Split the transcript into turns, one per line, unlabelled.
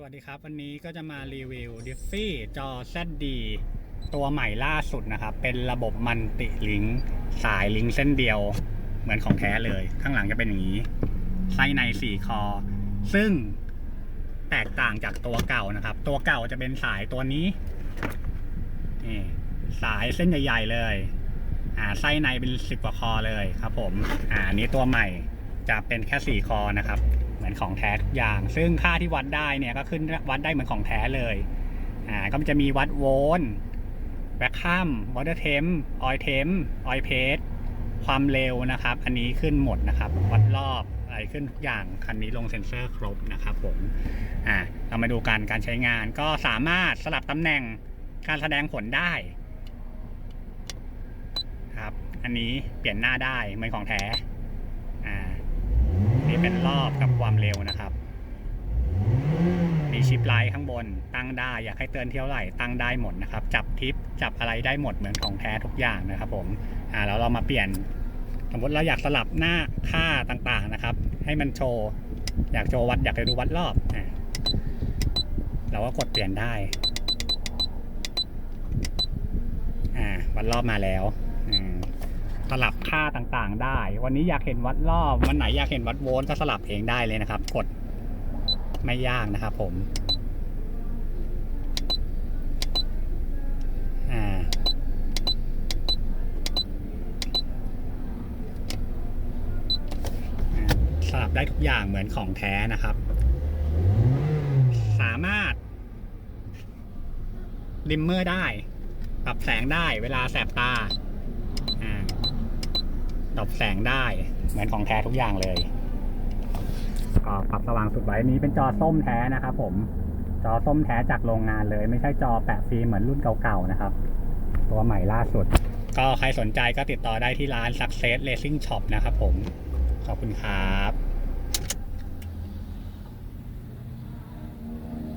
สวัสดีครับ วันนี้ก็จะมารีวิว d i f f y จอ ZD ตัวใหม่ล่าสุดนะครับ เป็นระบบมันติลิงสายลิงเส้นเดียว เหมือนของแท้เลย ข้างหลังจะเป็นอย่างนี้ไส้ใน4คอ ซึ่งแตกต่างจากตัวเก่านะครับ ตัวเก่าจะเป็นสายตัวนี้นี่สายเส้นใหญ่ๆเลยอ่าไส้ในเป็นสิบกว่าคอเลยครับ ผมอ่านี้ตัวใหม่จะเป็นแค่สี่คอนะครับ มือนของแท้ทุกอย่าง ซึ่งค่าที่วัดได้เนี่ยก็ขึ้นวัดได้เหมือนของแท้เลยอ่าก็จะมีวัดโวลต์แวคคัมวอเตอร์เทมออยเทมออยเพสความเร็วนะครับ อันนี้ขึ้นหมดนะครับ วัดรอบอะไรขึ้นทุกอย่างคันนี้ลงเซ็นเซอร์ครบนะครับผมอ่าเรามาดูกันการใช้งานก็สามารถสลับตำแหน่งการแสดงผลได้ครับ อันนี้เปลี่ยนหน้าได้เหมือนของแท้อ่า นี่เป็นรอบกับความเร็วนะครับ มีชิปไลท์ข้างบนตั้งได้อยากให้เตือนเที่ยวไหร่ตั้งได้หมดนะครับ จับทิปจับอะไรได้หมดเหมือนของแท้ทุกอย่างนะครับผมอ่าแล้วเรามาเปลี่ยน สมมติเราอยากสลับหน้าค่าต่างๆนะครับ ให้มันโชว์อยากโชว์วัดอยากจะดูวัดรอบอ่าเราก็กดเปลี่ยนได้อ่าวัดรอบมาแล้วอืม สลับค่าต่างๆ ได้ วันนี้อยากเห็นวัดรอบ วันไหนอยากเห็นวัดโวลต์ก็สลับเองได้เลยนะครับ กดไม่ยากนะครับผมอ่าอ่าสลับได้ทุกอย่างเหมือนของแท้นะครับ สามารถดิมเมอร์ได้ ปรับแสงได้เวลาแสบตา ดับแสงได้ เหมือนของแท้ทุกอย่างเลย ก็ปรับสว่างสุดไว้นนี้เป็นจอส้มแท้นะครับผม จอส้มแท้จากโรงงานเลย ไม่ใช่จอแปะฟิล์มเหมือนรุ่นเก่าๆนะครับ ตัวใหม่ล่าสุด ก็ใครสนใจก็ติดต่อได้ที่ร้าน Success Racing Shop นะครับผม ขอบคุณครับ